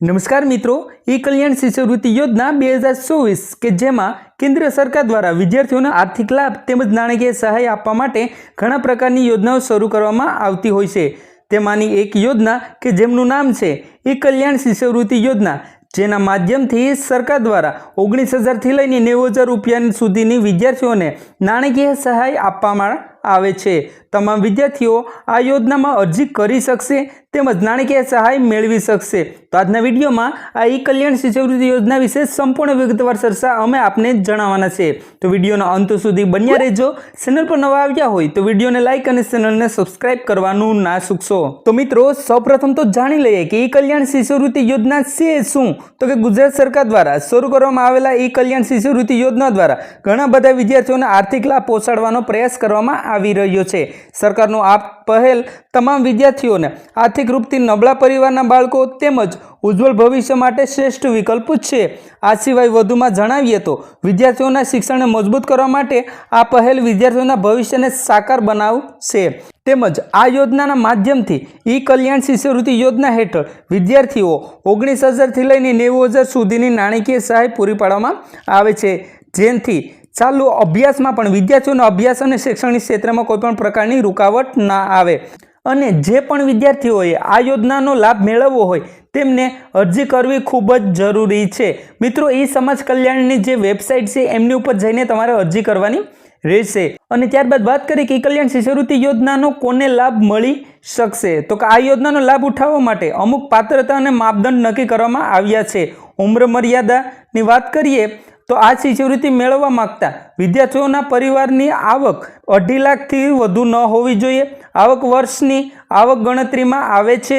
નમસ્કાર મિત્રો, ઈ કલ્યાણ શિષ્યવૃત્તિ યોજના બે હજાર ચોવીસ કે જેમાં કેન્દ્ર સરકાર દ્વારા વિદ્યાર્થીઓને આર્થિક લાભ તેમજ નાણાકીય સહાય આપવા માટે ઘણા પ્રકારની યોજનાઓ શરૂ કરવામાં આવતી હોય છે. તેમાંની એક યોજના કે જેમનું નામ છે ઈ કલ્યાણ શિષ્યવૃત્તિ યોજના, જેના માધ્યમથી સરકાર દ્વારા ઓગણીસ હજારથી લઈને નેવું હજાર રૂપિયા સુધીની વિદ્યાર્થીઓને નાણાકીય સહાય આપવામાં આવે છે. તમામ વિદ્યાર્થીઓ આ યોજનામાં અરજી કરી શકશે તેમજ નાણાકીય સહાય મેળવી શકશે. તો આજના વિડીયોમાં આ ઈ કલ્યાણ શિષ્યવૃત્તિ યોજના વિશે સંપૂર્ણ વિગતવાર ચર્ચા અમે આપને જણાવવાના છે. તો વિડીયોના અંત સુધી બન્યા રહેજો. ચેનલ પર નવા આવ્યા હોય તો વિડીયોને લાઇક અને ચેનલને સબસ્ક્રાઇબ કરવાનું ના ચૂકશો તો મિત્રો, સૌપ્રથમ તો જાણી લઈએ કે ઈ કલ્યાણ શિષ્યવૃત્તિ યોજના છે શું? તો કે ગુજરાત સરકાર દ્વારા શરૂ કરવામાં આવેલા ઈ કલ્યાણ શિષ્યવૃત્તિ યોજના દ્વારા ઘણા બધા વિદ્યાર્થીઓને આર્થિક લાભ પહોંચાડવાનો પ્રયાસ કરવામાં આવી રહ્યો છે. સરકારનો આ પહેલ તમામ વિદ્યાર્થીઓને, આર્થિક રૂપથી નબળા પરિવારના બાળકો તેમજ ઉજ્જવળ ભવિષ્ય માટે શ્રેષ્ઠ વિકલ્પ છે. આ સિવાય વધુમાં જણાવીએ તો, વિદ્યાર્થીઓના શિક્ષણને મજબૂત કરવા માટે આ પહેલ વિદ્યાર્થીઓના ભવિષ્યને સાકાર બનાવશે. તેમજ આ યોજનાના માધ્યમથી ઈ કલ્યાણ શિષ્યવૃત્તિ યોજના હેઠળ વિદ્યાર્થીઓ ઓગણીસ હજારથી લઈને નેવું હજાર સુધીની નાણાકીય સહાય પૂરી પાડવામાં આવે છે. જેથી ચાલુ અભ્યાસમાં પણ વિદ્યાર્થીઓનો અભ્યાસ અને શૈક્ષણિક ક્ષેત્રમાં કોઈપણ પ્રકારની રૂકાવટ ના આવે. અને જે પણ વિદ્યાર્થીઓએ આ યોજનાનો લાભ મેળવવો હોય તેમને અરજી કરવી ખૂબ જ જરૂરી છે. મિત્રો એ સમાજ કલ્યાણની જે વેબસાઇટ છે, એમની ઉપર જઈને તમારે અરજી કરવાની રહેશે. અને ત્યારબાદ વાત કરીએ કે કલ્યાણ શિષ્યવૃત્તિ યોજનાનો કોને લાભ મળી શકશે? તો કે આ યોજનાનો લાભ ઉઠાવવા માટે અમુક પાત્રતા અને માપદંડ નક્કી કરવામાં આવ્યા છે. ઉમ્ર મર્યાદાની વાત કરીએ તો આ શિષ્યવૃત્તિ મેળવવા માંગતા વિદ્યાર્થીઓના પરિવારની આવક અઢી લાખથી વધુ ન હોવી જોઈએ. આવક વર્ષની આવક ગણતરીમાં આવે છે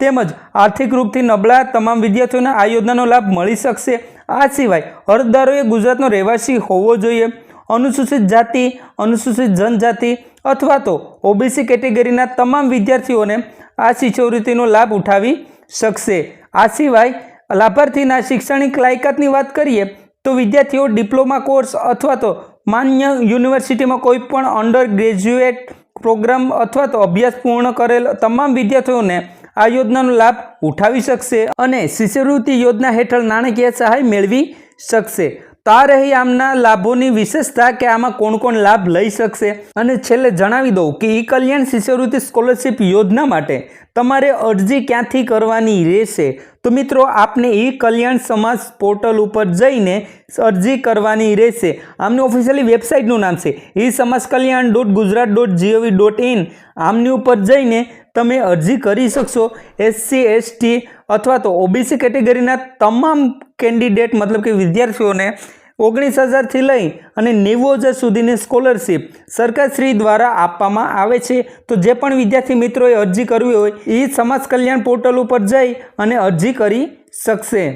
તેમજ આર્થિક રૂપથી નબળા તમામ વિદ્યાર્થીઓને આ યોજનાનો લાભ મળી શકશે. આ સિવાય અરજદારોએ ગુજરાતનો રહેવાસી હોવો જોઈએ. અનુસૂચિત જાતિ, અનુસૂચિત જનજાતિ અથવા તો ઓબીસી કેટેગરીના તમામ વિદ્યાર્થીઓને આ શિષ્યવૃત્તિનો લાભ ઉઠાવી શકશે. આ સિવાય લાભાર્થીના શૈક્ષણિક લાયકાતની વાત કરીએ તો વિદ્યાર્થીઓ ડિપ્લોમા કોર્સ અથવા તો માન્ય યુનિવર્સિટીમાં કોઈ પણ અંડર ગ્રેજ્યુએટ પ્રોગ્રામ અથવા તો અભ્યાસ પૂર્ણ કરેલ તમામ વિદ્યાર્થીઓને આ યોજનાનો લાભ ઉઠાવી શકશે અને શિષ્યવૃત્તિ યોજના હેઠળ નાણાકીય સહાય મેળવી શકશે. તો આ રહી આમના લાભોની વિશેષતા કે આમાં કોણ કોણ લાભ લઈ શકશે? અને છેલ્લે જણાવી દઉં કે ઈ કલ્યાણ શિષ્યવૃત્તિ સ્કોલરશિપ યોજના માટે તમારે અરજી ક્યાંથી કરવાની રહેશે? તો મિત્રો, આપને ઈ કલ્યાણ સમાજ પોર્ટલ ઉપર જઈને અરજી કરવાની રહેશે. આમની ઓફિશિયલી વેબસાઇટનું નામ છે E Samaj Kalyan dot Gujarat dot GOV dot in. આમની ઉપર જઈને તમે અરજી કરી શકશો. એસસી, એસટી અથવા તો ઓબીસી કેટેગરીના તમામ કેન્ડિડેટ, મતલબ કે વિદ્યાર્થીઓને ઓગણીસ હજારથી લઈ અને નેવું હજાર સુધીની સ્કોલરશીપ સરકારશ્રી દ્વારા આપવામાં આવે છે. તો જે પણ વિદ્યાર્થી મિત્રોએ અરજી કરવી હોય એ સમાજ કલ્યાણ પોર્ટલ ઉપર જઈ અને અરજી કરી શકશે.